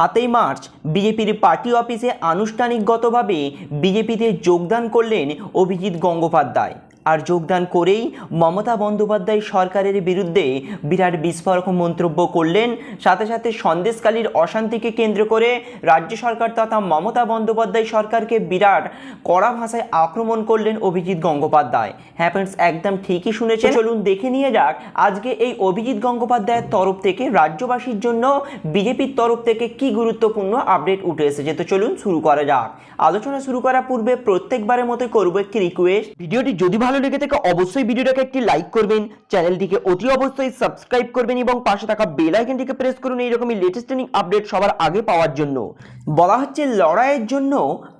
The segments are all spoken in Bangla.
সাতই মার্চ বিজেপির পার্টি অফিসে আনুষ্ঠানিকগতভাবে বিজেপিতে যোগদান করলেন অভিজিৎ গঙ্গোপাধ্যায়। আর যোগদান করেই মমতা বন্দ্যোপাধ্যায় সরকারের বিরুদ্ধে বিরাট বিস্ফোরক মন্তব্য করলেন। সাথে সাথে সন্দেশকালীর অশান্তিকে কেন্দ্র করে রাজ্য সরকার তথা মমতা বন্দ্যোপাধ্যায় সরকারকে বিরাট কড়া ভাষায় আক্রমণ করলেন অভিজিৎ গঙ্গোপাধ্যায়। হ্যাঁ friends, একদম ঠিকই শুনেছেন। চলুন দেখে নিয়ে যাক আজকে এই অভিজিৎ গঙ্গোপাধ্যায়ের তরফ থেকে রাজ্যবাসীর জন্য বিজেপির তরফ থেকে কি গুরুত্বপূর্ণ আপডেট উঠে এসেছে। তো চলুন শুরু করা যাক। আলোচনা শুরু করার পূর্বে প্রত্যেকবারের মতো করব একটি রিকোয়েস্ট ভিডিওটি যদি ভালো লেগে থাকে অবশ্যই ভিডিওটাকে একটি লাইক করবেন চ্যানেলটিকে অতি অবশ্যই সাবস্ক্রাইব করবেন এবং পাশে থাকা বেল আইকনটিকে প্রেস করুন এইরকমই লেটেস্ট ট্রেনিং আপডেট সবার আগে পাওয়ার জন্য। বলা হচ্ছে লড়াইয়ের জন্য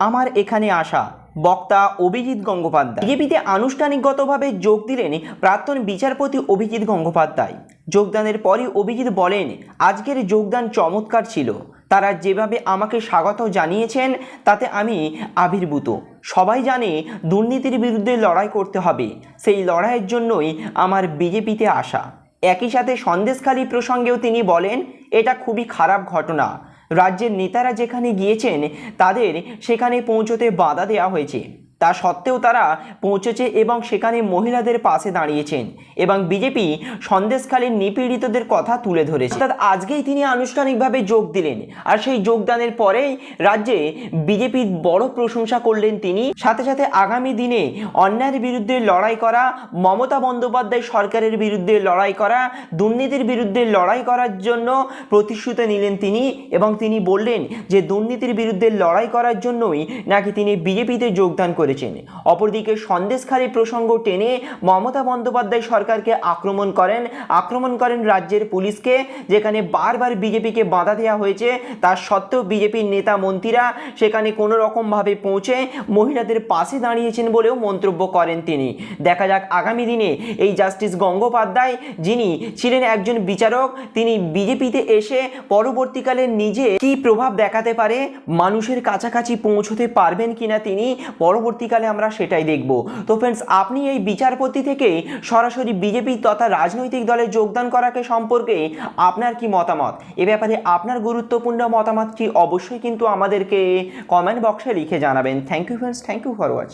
আমার এখানে আসা, বক্তা অভিজিৎ গঙ্গোপাধ্যায়। বিজেপিতে আনুষ্ঠানিকগতভাবে যোগ দিলেন প্রাক্তন বিচারপতি অভিজিৎ গঙ্গোপাধ্যায়। যোগদানের পরই অভিজিৎ বলেন, আজকের যোগদান চমৎকার ছিল। তারা যেভাবে আমাকে স্বাগত জানিয়েছেন, তাতে আমি আবির্ভূত। সবাই জানে দুর্নীতির বিরুদ্ধে লড়াই করতে হবে। সেই লড়াইয়ের জন্যই আমার বিজেপিতে আসা। একই সাথে সন্দেশখালী প্রসঙ্গেও তিনি বলেন, এটা খুবই খারাপ ঘটনা। রাজ্যের নেতারা যেখানে গিয়েছেন, তাদের সেখানে পৌঁছতে বাধা দেওয়া হয়েছে। তা সত্ত্বেও তারা পৌঁছেছে এবং সেখানে মহিলাদের পাশে দাঁড়িয়েছেন এবং বিজেপি সন্দেশখালীর নিপীড়িতদের কথা তুলে ধরেছে। অর্থাৎ আজকেই তিনি আনুষ্ঠানিকভাবে যোগ দিলেন আর সেই যোগদানের পরেই রাজ্যে বিজেপির বড় প্রশংসা করলেন তিনি। সাথে সাথে আগামী দিনে অন্যায়ের বিরুদ্ধে লড়াই করা, মমতা বন্দ্যোপাধ্যায় সরকারের বিরুদ্ধে লড়াই করা, দুর্নীতির বিরুদ্ধে লড়াই করার জন্য প্রতিশ্রুতি নিলেন তিনি এবং তিনি বললেন যে দুর্নীতির বিরুদ্ধে লড়াই করার জন্যই নাকি তিনি বিজেপিতে যোগদান করেছেন। অপরদিকে সন্দেশখালী প্রসঙ্গ টেনে মমতা বন্দ্যোপাধ্যায় সরকারকে আক্রমণ করেন। আক্রমণ করেন রাজ্যের পুলিশকে, যেখানে বারবার বিজেপিকে বাধা দেওয়া হয়েছে। তার সত্ত্বেও বিজেপির নেতা মন্ত্রীরা সেখানে কোনো রকমভাবে পৌঁছে মহিলাদের পাশে দাঁড়িয়েছেন বলেও মন্তব্য করেন তিনি। দেখা যাক আগামী দিনে এই জাস্টিস গঙ্গোপাধ্যায়, যিনি ছিলেন একজন বিচারক, তিনি বিজেপিতে এসে পরবর্তীকালে নিজে কি প্রভাব দেখাতে পারে, মানুষের কাছাকাছি পৌঁছতে পারবেন কিনা তিনি পরবর্তীকালে আমরা সেটাই দেখব। তো ফ্রেন্ডস আপনি এই বিচারপতি থেকে সরাসরি বিজেপি তথা রাজনৈতিক দলে যোগদান করাকে সম্পর্কে আপনার কি মতামত? এ ব্যাপারে আপনার গুরুত্বপূর্ণ মতামতটি অবশ্যই কিন্তু আমাদেরকে কমেন্ট বক্সে লিখে জানাবেন। Thank you friends thank you for watch